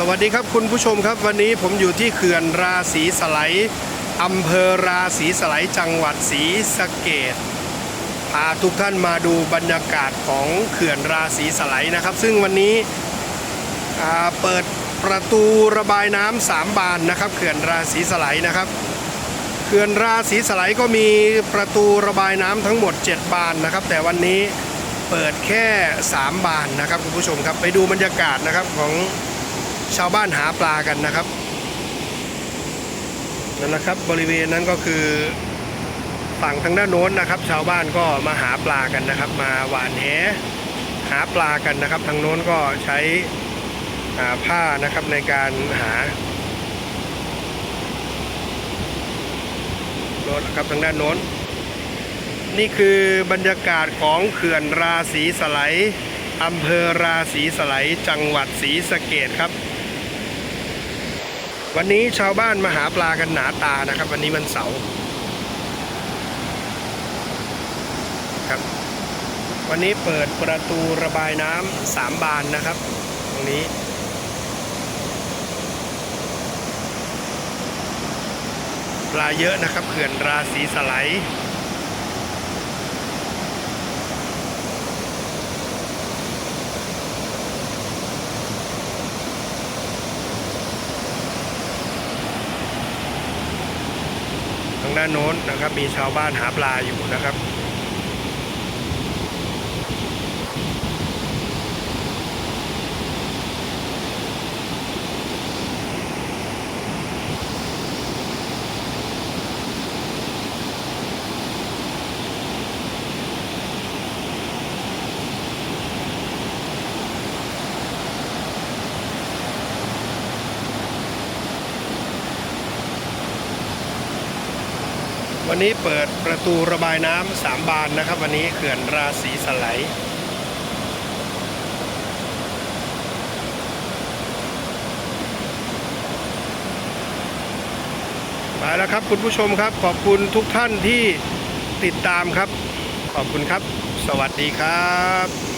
สวัสดีครับคุณผู้ชมครับวันนี้ผมอยู่ที่เขื่อนราศีสไลยอำเภอราศีสไลยจังหวัดศรีสะเกดพาทุกท่านมาดูบรรยากาศของเขื่อนราศีสไลยนะครับ ซึ่งวันนี้เปิดประตูระบายน้ำสามบานนะครับเขื่อนราศีสไลยนะครับเขื่อนราศีสไลยก็มีประตูระบายน้ำทั้งหมด 7 บานนะครับ แต่วันนี้เปิดแค่ 3 บานนะครับคุณผู้ชมครับไปดูบรรยากาศนะครับของ ชาวบ้านหาปลากันนะครับนั่นนะครับบริเวณนั้นก็คือฝั่งทางด้านโน้นนะครับ ชาวบ้านก็มาหาปลากันนะครับ มาหวานแหหาปลากันนะครับ ทางโน้นก็ใช้ผ้านะครับในการหาโน้นนะครับทางด้านโน้น นี่คือบรรยากาศของเขื่อนราศีสไลอำเภอราศีสไลจังหวัดศรีสะเกดครับ วันนี้ชาวบ้านมาหาปลากันหนาตานะครับ วันนี้วันเสาร์ครับ วันนี้เปิดประตูระบายน้ำสามบานนะครับ ตรงนี้ปลาเยอะนะครับเขื่อนราศีสไลางด้านโน้นนะครับ มีชาวบ้านหาปลาอยู่นะครับ วันนี้เปิดประตูระบายน้ำสามบานนะครับ วันนี้เขื่อนราศีสไลมาแล้วครับคุณผู้ชมครับ ขอบคุณทุกท่านที่ติดตามครับ ขอบคุณครับ สวัสดีครับ